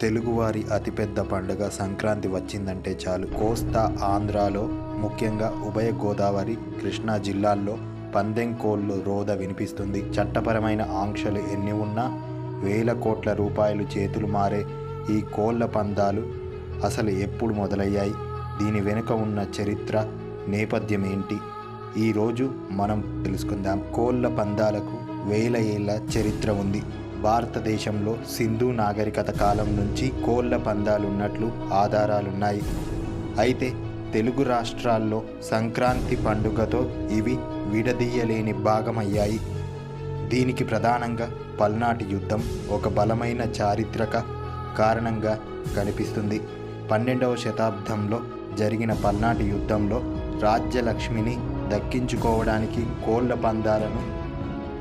తెలుగువారి అతిపెద్ద పండుగ సంక్రాంతి వచ్చిందంటే చాలు. కోస్తా ఆంధ్రాలో ముఖ్యంగా ఉభయ గోదావరి కృష్ణా జిల్లాల్లో పందెం కోళ్ళు రోద వినిపిస్తుంది. చట్టపరమైన ఆంక్షలు ఎన్ని ఉన్నా వేల కోట్ల రూపాయలు చేతులు మారే ఈ కోళ్ళ పందాలు అసలు ఎప్పుడు మొదలయ్యాయి? దీని వెనుక ఉన్న చరిత్ర నేపథ్యం ఏంటి? ఈరోజు మనం తెలుసుకుందాం. కోళ్ళ పందాలకు వేల ఏళ్ళ చరిత్ర ఉంది. భారతదేశంలో సింధు నాగరికత కాలం నుంచి కోళ్ళ పందాలున్నట్లు ఆధారాలున్నాయి. అయితే తెలుగు రాష్ట్రాల్లో సంక్రాంతి పండుగతో ఇవి విడదీయలేని భాగమయ్యాయి. దీనికి ప్రధానంగా పల్నాటి యుద్ధం ఒక బలమైన చారిత్రక కారణంగా కనిపిస్తుంది. పన్నెండవ శతాబ్దంలో జరిగిన పల్నాటి యుద్ధంలో రాజ్యలక్ష్మిని దక్కించుకోవడానికి కోళ్ళ పందాలను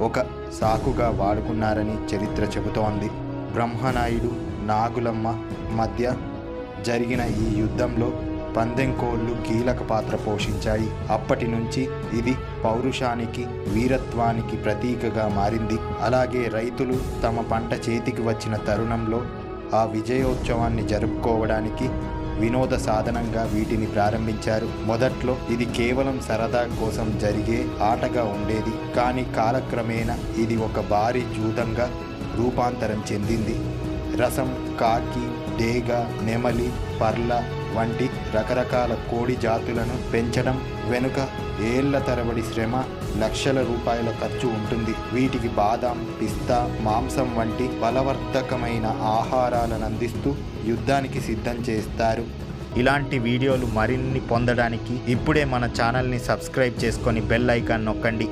ఒక సాకుగా వాడుకున్నారని చరిత్ర చెబుతోంది. బ్రహ్మనాయుడు నాగులమ్మ మధ్య జరిగిన ఈ యుద్ధంలో పందెం కోళ్ళు కీలక పాత్ర పోషించాయి. అప్పటి నుంచి ఇది పౌరుషానికి వీరత్వానికి ప్రతీకగా మారింది. అలాగే రైతులు తమ పంట చేతికి వచ్చిన తరుణంలో ఆ విజయోత్సవాన్ని జరుపుకోవడానికి వినోద సాధనంగా వీటిని ప్రారంభించారు. మొదట్లో ఇది కేవలం సరదా కోసం జరిగే ఆటగా ఉండేది కానీ కాలక్రమేణా ఇది ఒక భారీ జూదంగా రూపాంతరం చెందింది. రసం కాకి డేగ నెమలి పర్ల వంటి రకరకాల కోడి జాతులను పెంచడం వెనుక ఏళ్ళ తరబడి శ్రమ లక్షల రూపాయల ఖర్చు ఉంటుంది. వీటికి బాదం పిస్తా మాంసం వంటి బలవర్ధకమైన ఆహారాలను అందిస్తూ యుద్ధానికి సిద్ధం చేస్తారు. ఇలాంటి వీడియోలు మరిన్ని పొందడానికి ఇప్పుడే మన ఛానల్ని సబ్స్క్రైబ్ చేసుకొని బెల్ ఐకాన్ నొక్కండి.